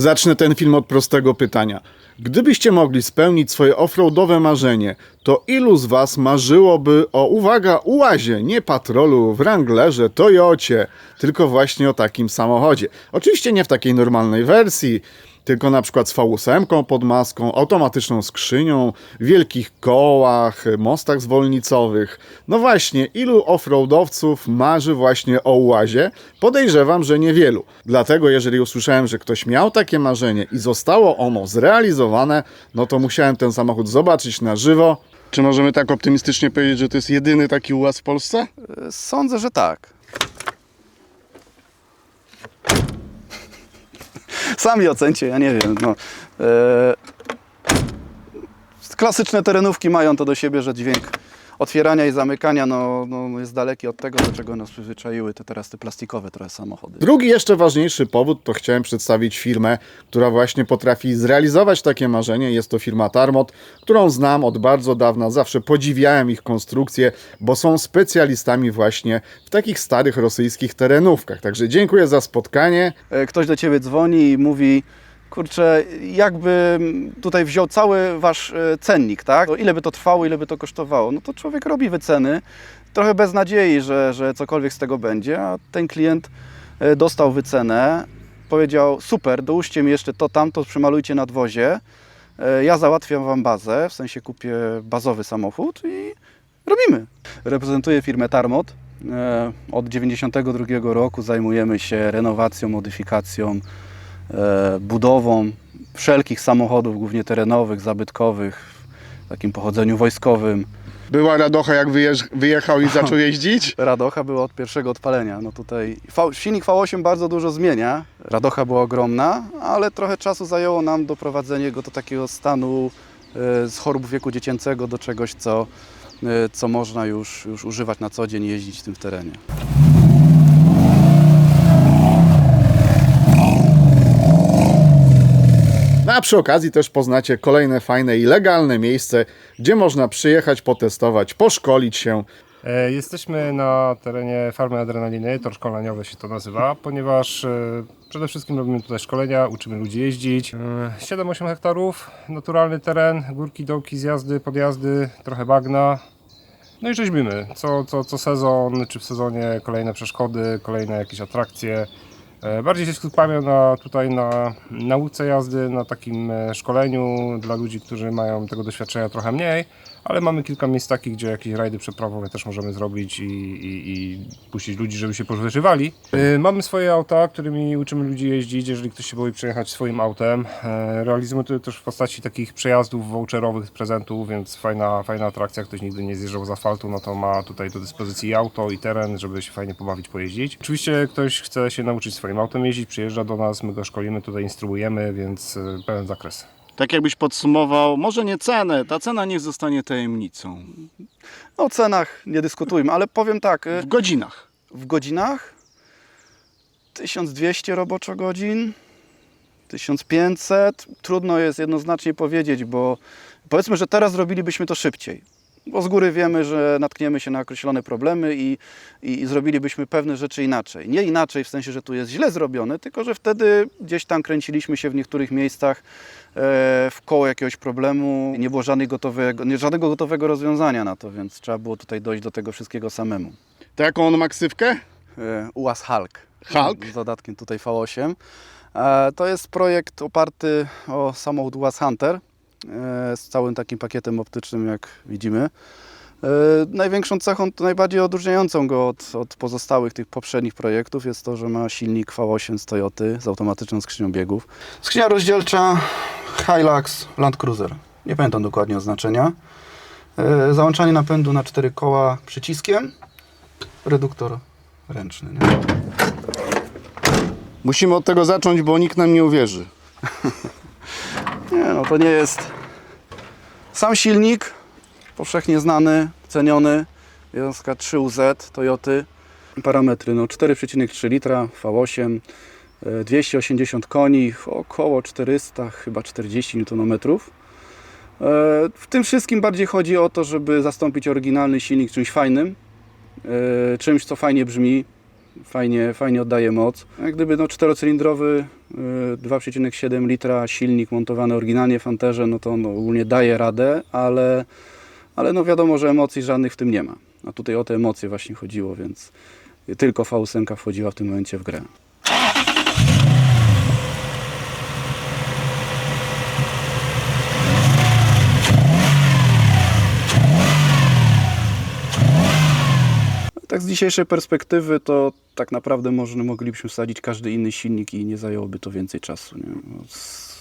Zacznę ten film od prostego pytania. Gdybyście mogli spełnić swoje offroadowe marzenie, to ilu z was marzyłoby o, uwaga, ułazie, nie patrolu, Wranglerze, Toyocie, tylko właśnie o takim samochodzie? Oczywiście nie w takiej normalnej wersji, tylko na przykład z V8 pod maską, automatyczną skrzynią, wielkich kołach, mostach zwolnicowych. No właśnie, ilu offroadowców marzy właśnie o ułazie? Podejrzewam, że niewielu. Dlatego jeżeli usłyszałem, że ktoś miał takie marzenie i zostało ono zrealizowane, no to musiałem ten samochód zobaczyć na żywo. Czy możemy tak optymistycznie powiedzieć, że to jest jedyny taki ułaz w Polsce? Sądzę, że tak. Sami ocencie, ja nie wiem. No. E, klasyczne terenówki mają to do siebie, że dźwięk otwierania i zamykania no, no, jest daleki od tego, do czego nas przyzwyczaiły te teraz te plastikowe trochę samochody. Drugi jeszcze ważniejszy powód to chciałem przedstawić firmę, która właśnie potrafi zrealizować takie marzenie. Jest to firma Tarmot, którą znam od bardzo dawna. Zawsze podziwiałem ich konstrukcję, bo są specjalistami właśnie w takich starych rosyjskich terenówkach. Także dziękuję za spotkanie. E, Ktoś do ciebie dzwoni i mówi, kurczę, jakby tutaj wziął cały wasz e, cennik, tak? Ile by to trwało, ile by to kosztowało? No to człowiek robi wyceny, trochę bez nadziei, że, że cokolwiek z tego będzie, a ten klient e, dostał wycenę, powiedział, super, dołóżcie mi jeszcze to, tamto, przymalujcie nadwozie, e, ja załatwiam wam bazę, w sensie kupię bazowy samochód i robimy. Reprezentuję firmę Tarmot. Od 92 roku zajmujemy się renowacją, modyfikacją, budową wszelkich samochodów, głównie terenowych, zabytkowych, w takim pochodzeniu wojskowym. Była radocha, jak wyjechał i zaczął jeździć. Radocha była od pierwszego odpalenia. No tutaj v, silnik V8 bardzo dużo zmienia. Radocha była ogromna, ale trochę czasu zajęło nam doprowadzenie go do takiego stanu e, z chorób wieku dziecięcego do czegoś, co, e, co można już, już używać na co dzień, jeździć tym w terenie. No a przy okazji też poznacie kolejne fajne i legalne miejsce, gdzie można przyjechać, potestować, poszkolić się. E, Jesteśmy na terenie farmy adrenaliny, tor szkoleniowy się to nazywa, ponieważ e, przede wszystkim robimy tutaj szkolenia, uczymy ludzi jeździć. E, 7-8 hektarów, naturalny teren, górki, dołki, zjazdy, podjazdy, trochę bagna. No i rzeźbimy. Co, co, co sezon, czy w sezonie kolejne przeszkody, kolejne jakieś atrakcje. E, Bardziej się skupiamy na, tutaj na nauce jazdy, na takim e, szkoleniu dla ludzi, którzy mają tego doświadczenia trochę mniej, ale mamy kilka miejsc takich, gdzie jakieś rajdy przeprawowe też możemy zrobić i, i, i puścić ludzi, żeby się powyżywali. E, Mamy swoje auta, którymi uczymy ludzi jeździć, jeżeli ktoś się boi przejechać swoim autem. E, Realizujemy to też w postaci takich przejazdów voucherowych prezentów, więc fajna, fajna atrakcja. Ktoś nigdy nie zjeżdżał z asfaltu, no to ma tutaj do dyspozycji auto i teren, żeby się fajnie pobawić, pojeździć. Oczywiście ktoś chce się nauczyć swoim autem jeździć, przyjeżdża do nas, my go szkolimy, tutaj instruujemy, więc e, pełen zakres. Tak jakbyś podsumował, może nie cenę, ta cena niech zostanie tajemnicą. O cenach nie dyskutujmy, ale powiem tak, e, W godzinach. w godzinach 1200 roboczo godzin, 1500. Trudno jest jednoznacznie powiedzieć, bo powiedzmy, że teraz robilibyśmy to szybciej. Bo z góry wiemy, że natkniemy się na określone problemy i, i, i zrobilibyśmy pewne rzeczy inaczej. Nie inaczej w sensie, że tu jest źle zrobione, tylko że wtedy gdzieś tam kręciliśmy się w niektórych miejscach e, w koło jakiegoś problemu. Nie było żadnej gotowego, nie, żadnego gotowego rozwiązania na to, więc trzeba było tutaj dojść do tego wszystkiego samemu. To jaką on ma ksywkę? E, UAZ Hulk. Hulk? Z dodatkiem tutaj V8. E, To jest projekt oparty o samochód UAZ Hunter z całym takim pakietem optycznym, jak widzimy. E, Największą cechą, to najbardziej odróżniającą go od, od pozostałych tych poprzednich projektów jest to, że ma silnik V8 z Toyoty z automatyczną skrzynią biegów. Skrzynia rozdzielcza Hilux Land Cruiser. Nie pamiętam dokładnie oznaczenia. E, Załączanie napędu na cztery koła przyciskiem. Reduktor ręczny. Nie? Musimy od tego zacząć, bo nikt nam nie uwierzy. Nie, no to nie jest. Sam powszechnie znany, ceniony. Jednostka 3UZ Toyoty. Parametry no 4,3 litra, V8, e, 280 koni, około 400, chyba 40 Nm. E, W tym wszystkim bardziej chodzi o to, żeby zastąpić oryginalny silnik czymś fajnym, e, czymś co fajnie brzmi, fajnie, fajnie oddaje moc. Jak gdyby no, czterocylindrowy y, 2,7 litra silnik montowany oryginalnie w Fanterze, no to on ogólnie daje radę, ale, ale no wiadomo, że emocji żadnych w tym nie ma. A tutaj o te emocje właśnie chodziło, więc tylko V8 wchodziła w tym momencie w grę. Tak z dzisiejszej perspektywy to tak naprawdę można, moglibyśmy wsadzić każdy inny silnik i nie zajęłoby to więcej czasu. Nie? No,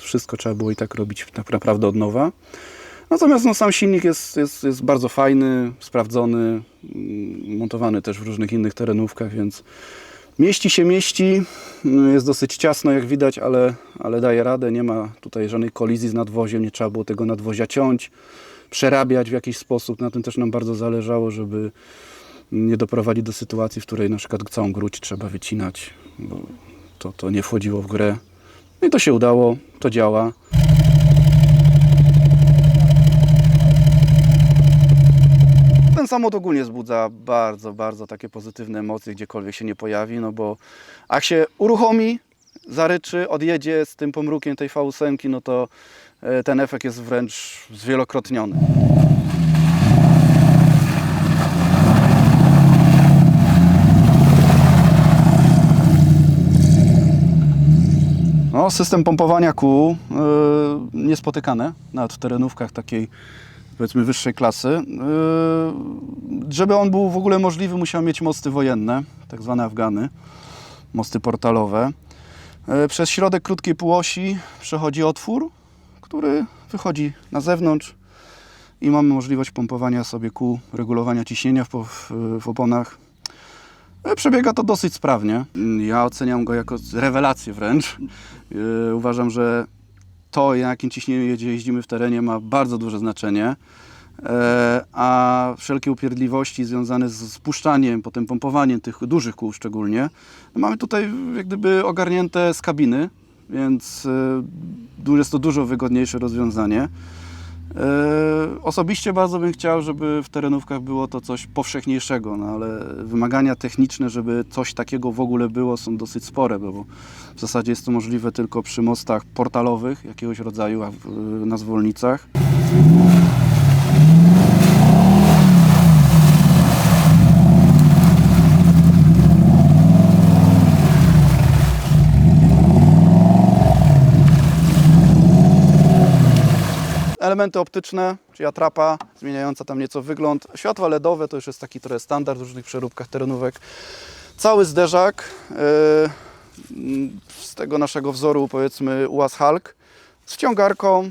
Wszystko trzeba było i tak robić tak naprawdę od nowa. Natomiast no, sam silnik jest, jest, jest bardzo fajny, sprawdzony, mm, montowany też w różnych innych terenówkach, więc mieści się mieści. No, Jest dosyć ciasno jak widać, ale, ale daje radę. Nie ma tutaj żadnej kolizji z nadwoziem, nie trzeba było tego nadwozia ciąć, przerabiać w jakiś sposób. Na tym też nam bardzo zależało, żeby nie doprowadzi do sytuacji, w której na przykład całą gruć trzeba wycinać, bo to, to nie wchodziło w grę. No I to się udało, to działa. Ten samochód ogólnie wzbudza bardzo, bardzo takie pozytywne emocje, gdziekolwiek się nie pojawi, no bo jak się uruchomi, zaryczy, odjedzie z tym pomrukiem tej V8, no to e, ten efekt jest wręcz zwielokrotniony. No, system pompowania kół yy, niespotykane, nawet w terenówkach takiej powiedzmy wyższej klasy. Yy, żeby on był w ogóle możliwy, musiał mieć mosty wojenne, tak zwane Afgany, mosty portalowe. Yy, przez środek krótkiej półosi przechodzi otwór, który wychodzi na zewnątrz i mamy możliwość pompowania sobie kół, regulowania ciśnienia w, w, w oponach. E, Przebiega to dosyć sprawnie. Ja oceniam go jako rewelację wręcz. Yy, Uważam, że to, jakim ciśnieniu jedzie- jeździmy w terenie, ma bardzo duże znaczenie. E, A wszelkie upierdliwości związane z spuszczaniem, potem pompowaniem tych dużych kół szczególnie, mamy tutaj jak gdyby ogarnięte z kabiny, więc e, jest to dużo wygodniejsze rozwiązanie. E, Osobiście bardzo bym chciał, żeby w terenówkach było to coś powszechniejszego, no ale wymagania techniczne, żeby coś takiego w ogóle było, są dosyć spore, bo w zasadzie jest to możliwe tylko przy mostach portalowych jakiegoś rodzaju na zwolnicach. Elementy optyczne, czyli atrapa zmieniająca tam nieco wygląd. Światła LEDowe to już jest taki trochę standard w różnych przeróbkach terenówek. Cały zderzak yy, z tego naszego wzoru powiedzmy UAZ Hulk z wciągarką,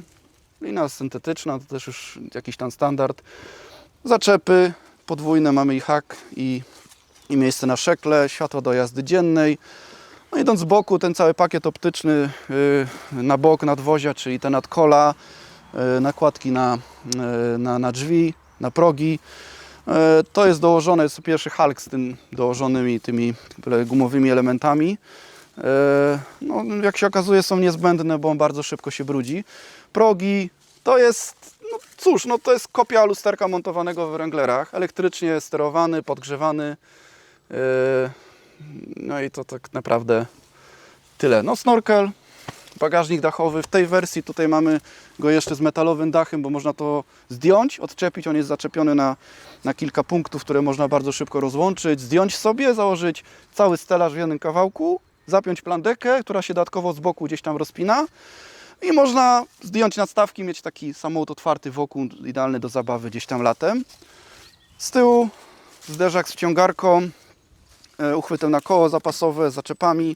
lina syntetyczna, to też już jakiś tam standard. Zaczepy podwójne, mamy i hak i, i miejsce na szekle, światło do jazdy dziennej. No idąc z boku, ten cały pakiet optyczny yy, na bok nadwozia, czyli te nadkola, nakładki na, yy, na, na drzwi, na progi. E, To jest dołożone, jest to pierwszy Hulk z tym dołożonymi tymi gumowymi elementami. E, No, jak się okazuje są niezbędne, bo on bardzo szybko się brudzi. Progi to jest, no cóż, no to jest kopia lusterka montowanego w Wranglerach, elektrycznie sterowany, podgrzewany. E, No i to tak naprawdę tyle. No snorkel, bagażnik dachowy. W tej wersji tutaj mamy go jeszcze z metalowym dachem, bo można to zdjąć, odczepić. On jest zaczepiony na, na kilka punktów, które można bardzo szybko rozłączyć, zdjąć sobie, założyć cały stelaż w jednym kawałku, zapiąć plandekę, która się dodatkowo z boku gdzieś tam rozpina i można zdjąć nadstawki, mieć taki samochód otwarty wokół, idealny do zabawy gdzieś tam latem. Z tyłu zderzak z wciągarką, e, uchwytem na koło zapasowe, zaczepami,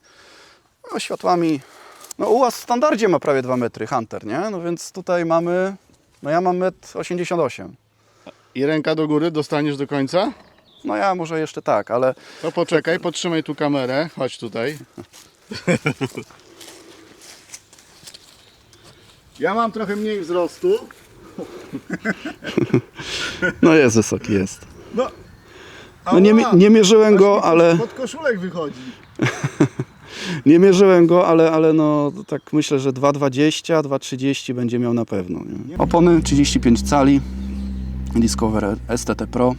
no, światłami no UAZ w standardzie ma prawie 2 metry, Hunter, nie? No więc tutaj mamy, no ja mam 1,88 m. I ręka do góry, dostaniesz do końca? No ja może jeszcze tak, ale To poczekaj, podtrzymaj tu kamerę. Chodź tutaj. Ja mam trochę mniej wzrostu. no jest wysoki, jest. No, No nie, mi- nie mierzyłem go, ale Pod koszulek wychodzi. nie mierzyłem go, ale, ale no tak myślę, że 2,20, 2,30 będzie miał na pewno. Nie? Opony 35 cali, Discover STT Pro,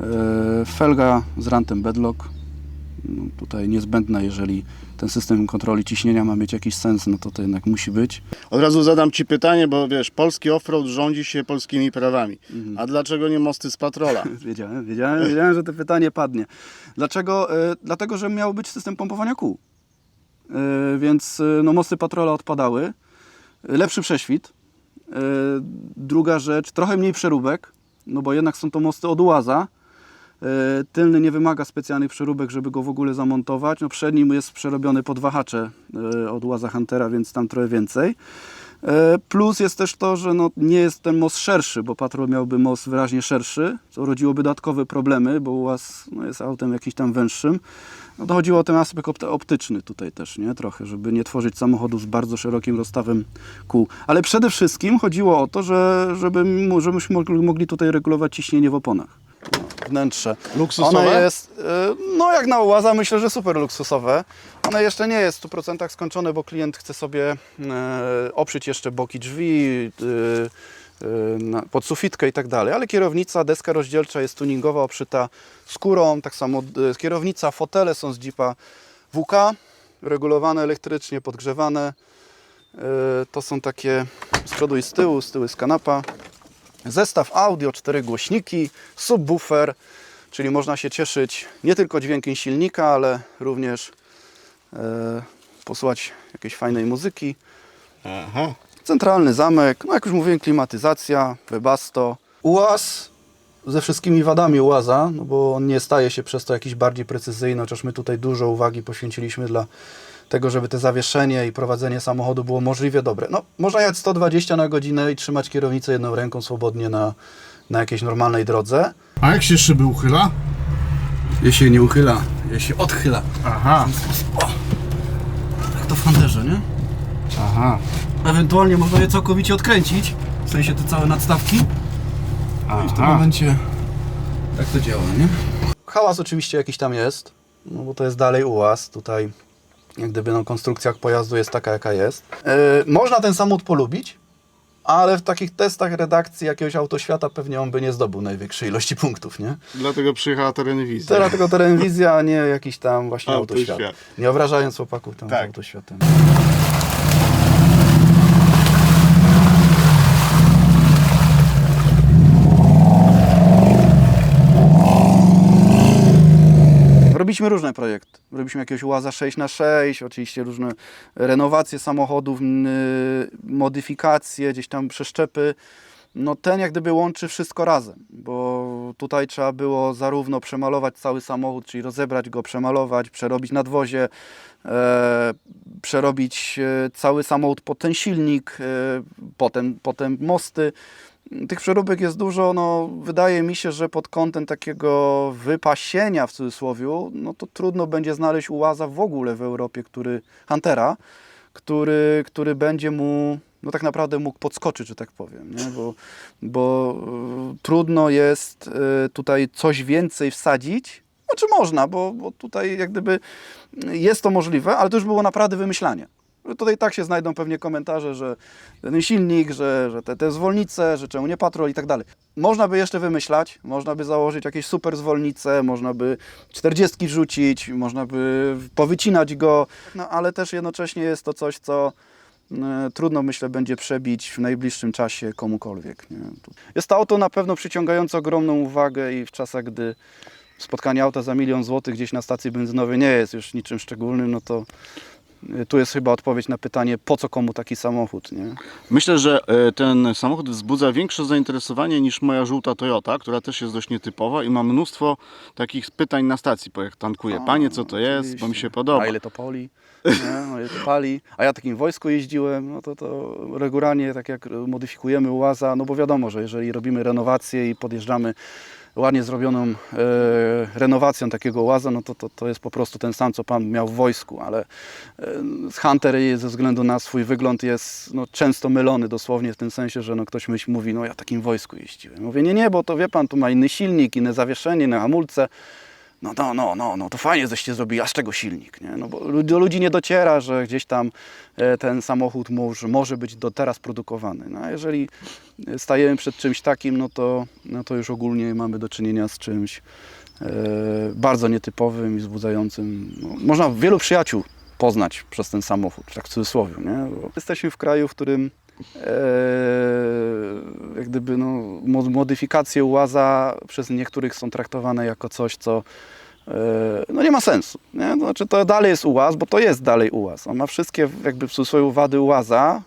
Yy, felga z rantem Bedlock, no, tutaj niezbędne, jeżeli ten system kontroli ciśnienia ma mieć jakiś sens, no to to jednak musi być. Od razu zadam Ci pytanie, bo wiesz, polski offroad rządzi się polskimi prawami. A dlaczego nie mosty z patrola? Wiedziałem, wiedziałem, wiedziałem, że to pytanie padnie. Dlaczego? E, dlatego, że miał być system pompowania kół. E, więc e, no, mosty patrola odpadały. Lepszy prześwit. Druga rzecz, trochę mniej przeróbek, no bo jednak są to mosty od łaza. E, Tylny nie wymaga specjalnych przeróbek, żeby go w ogóle zamontować. No przedni jest przerobiony pod wahacze e, od łaza Huntera, więc tam trochę więcej. E, Plus jest też to, że no nie jest ten most szerszy, bo Patrol miałby most wyraźnie szerszy, co rodziłoby dodatkowe problemy, bo UAZ no, jest autem jakimś tam węższym. No to chodziło o ten aspekt opt- optyczny tutaj też, nie? Trochę, żeby nie tworzyć samochodów z bardzo szerokim rozstawem kół. Ale przede wszystkim chodziło o to, że, żeby, żebyśmy mogli tutaj regulować ciśnienie w oponach. Wnętrze. Luksusowe? Ono jest, e, no jak na ułaza, myślę, że super luksusowe. Ono jeszcze nie jest w 100% skończone, bo klient chce sobie e, oprzeć jeszcze boki drzwi, na- pod sufitkę i tak dalej. Ale kierownica, deska rozdzielcza jest tuningowa, obszyta skórą. Tak samo kierownica, fotele są z Jeepa WK, regulowane elektrycznie, podgrzewane. To są takie z przodu i z tyłu, z tyłu jest kanapa. Zestaw audio, cztery głośniki, subwoofer, czyli można się cieszyć nie tylko dźwiękiem silnika, ale również e, posłuchać jakiejś fajnej muzyki. Aha. Centralny zamek, no jak już mówiłem, klimatyzacja, webasto. UAZ ze wszystkimi wadami UAZa, no bo on nie staje się przez to jakiś bardziej precyzyjny, chociaż my tutaj dużo uwagi poświęciliśmy dla tego, żeby te zawieszenie i prowadzenie samochodu było możliwie dobre. No, można jechać 120 na godzinę i trzymać kierownicę jedną ręką swobodnie na, na jakiejś normalnej drodze. A jak się szyby uchyla? Je się nie uchyla, je się odchyla. Aha, Jak to w Hunterze, nie? aha, Ewentualnie można je całkowicie odkręcić, w sensie te całe nadstawki. I w tym momencie tak to działa, nie? Hałas oczywiście jakiś tam jest, no bo to jest dalej ułaz. Tutaj jak gdyby no, konstrukcja pojazdu jest taka, jaka jest. Yy, można ten samochód polubić, ale w takich testach redakcji jakiegoś autoświata pewnie on by nie zdobył największej ilości punktów, nie? dlatego przyjechała terenwizja. Tylko terenwizja, a nie jakiś tam właśnie autoświat. Autoświat. Nie obrażając chłopaków tam z Tak. autoświatem. Robiliśmy różne projekty. Robiliśmy jakiegoś łaza 6x6, oczywiście różne renowacje samochodów, modyfikacje, gdzieś tam przeszczepy. No ten jak gdyby łączy wszystko razem, bo tutaj trzeba było zarówno przemalować cały samochód, czyli rozebrać go, przemalować, przerobić nadwozie, e, przerobić e, cały samochód pod ten silnik, e, potem, potem mosty. Tych przeróbek jest dużo, no wydaje mi się, że pod kątem takiego wypasienia w cudzysłowie, no to trudno będzie znaleźć ułaza w ogóle w Europie, który, Huntera, który, który będzie mu, no tak naprawdę mógł podskoczyć, że tak powiem, nie? Bo, bo y, trudno jest y, tutaj coś więcej wsadzić, znaczy można, bo, bo tutaj jak gdyby jest to możliwe, ale to już było naprawdę wymyślanie. Tutaj tak się znajdą pewnie komentarze, że ten silnik, że, że te, te zwolnice, że czemu nie patrol i tak dalej. Można by jeszcze wymyślać, można by założyć jakieś super zwolnice, można by 40 wrzucić, można by powycinać go, no ale też jednocześnie jest to coś, co e, trudno myślę będzie przebić w najbliższym czasie komukolwiek. Nie? Jest to auto na pewno przyciągające ogromną uwagę i w czasach, gdy spotkanie auta za milion złotych gdzieś na stacji benzynowej nie jest już niczym szczególnym, no to tu jest chyba odpowiedź na pytanie, po co komu taki samochód, nie? Myślę, że e, ten samochód wzbudza większe zainteresowanie niż moja żółta Toyota, która też jest dość nietypowa i ma mnóstwo takich pytań na stacji, bo jak tankuję. Panie, co to jest? Bo mi się podoba. A ile to pali? Nie? No, pali? A ja takim wojsku jeździłem, no to, to regularnie tak jak modyfikujemy łaza, no bo wiadomo, że jeżeli robimy renowację i podjeżdżamy ładnie zrobioną e, renowacją takiego łaza, no to, to, to jest po prostu ten sam, co Pan miał w wojsku, ale e, Hunter ze względu na swój wygląd jest no, często mylony dosłownie w tym sensie, że no, ktoś myśl, mówi, no ja takim wojsku jeździłem. Mówię, nie, nie, bo to wie Pan, tu ma inny silnik, inne zawieszenie, inne hamulce, no, no, no, no, no to fajnie żeście zrobili, a z czego silnik, nie? No bo do ludzi nie dociera, że gdzieś tam e, ten samochód może, może być do teraz produkowany. No a jeżeli e, stajemy przed czymś takim, no to, no to już ogólnie mamy do czynienia z czymś bardzo nietypowym i wzbudzającym. No, można wielu przyjaciół poznać przez ten samochód, tak w cudzysłowie. Nie? Bo jesteśmy w kraju, w którym e, jak gdyby no, mo- modyfikacje ułaza przez niektórych są traktowane jako coś, co e, no nie ma sensu. Nie? Znaczy to dalej jest ułaz, bo to jest dalej ułaz. On ma wszystkie jakby cudzysłowie wady ułaza,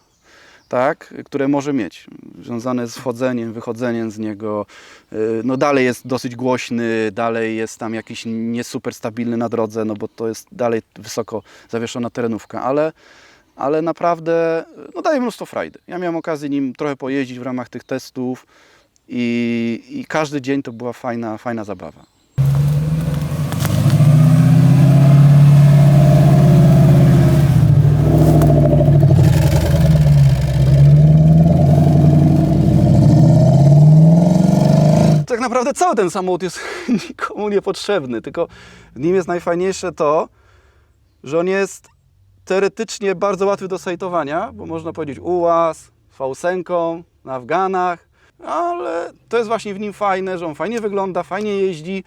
tak, które może mieć, związane z wchodzeniem, wychodzeniem z niego. Yy, No dalej jest dosyć głośny, dalej jest tam jakiś nie super stabilny na drodze, no bo to jest dalej wysoko zawieszona terenówka, ale, ale naprawdę no daje mnóstwo frajdy. Ja miałem okazję nim trochę pojeździć w ramach tych testów i, i każdy dzień to była fajna, fajna zabawa. tak naprawdę cały ten samochód jest nikomu niepotrzebny, tylko w nim jest najfajniejsze to, że on jest teoretycznie bardzo łatwy do sejtowania, bo można powiedzieć ułaz, V8, na Afganach, ale to jest właśnie w nim fajne, że on fajnie wygląda, fajnie jeździ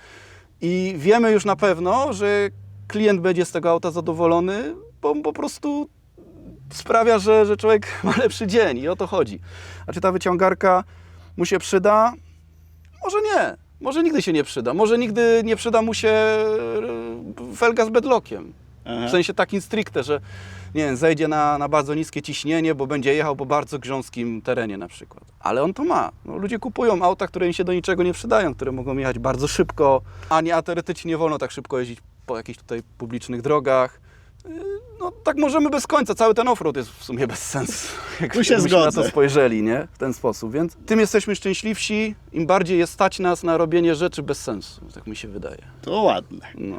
i wiemy już na pewno, że klient będzie z tego auta zadowolony, bo po prostu sprawia, że, że człowiek ma lepszy dzień i o to chodzi. A czy ta wyciągarka mu się przyda? Może nie. Może nigdy się nie przyda. Może nigdy nie przyda mu się e, felga z bedlockiem. W sensie takim stricte, że nie wiem, zejdzie na, na bardzo niskie ciśnienie, bo będzie jechał po bardzo grząskim terenie na przykład. Ale on to ma. No, ludzie kupują auta, które im się do niczego nie przydają, które mogą jechać bardzo szybko, a nie, a teoretycznie nie wolno tak szybko jeździć po jakichś tutaj publicznych drogach. No tak możemy bez końca, cały ten offroad jest w sumie bez sensu. Jak Tu się jakbyśmy na to zgodzę. spojrzeli, nie? W ten sposób. Więc tym jesteśmy szczęśliwsi, im bardziej jest stać nas na robienie rzeczy bez sensu, tak mi się wydaje. To ładne. No.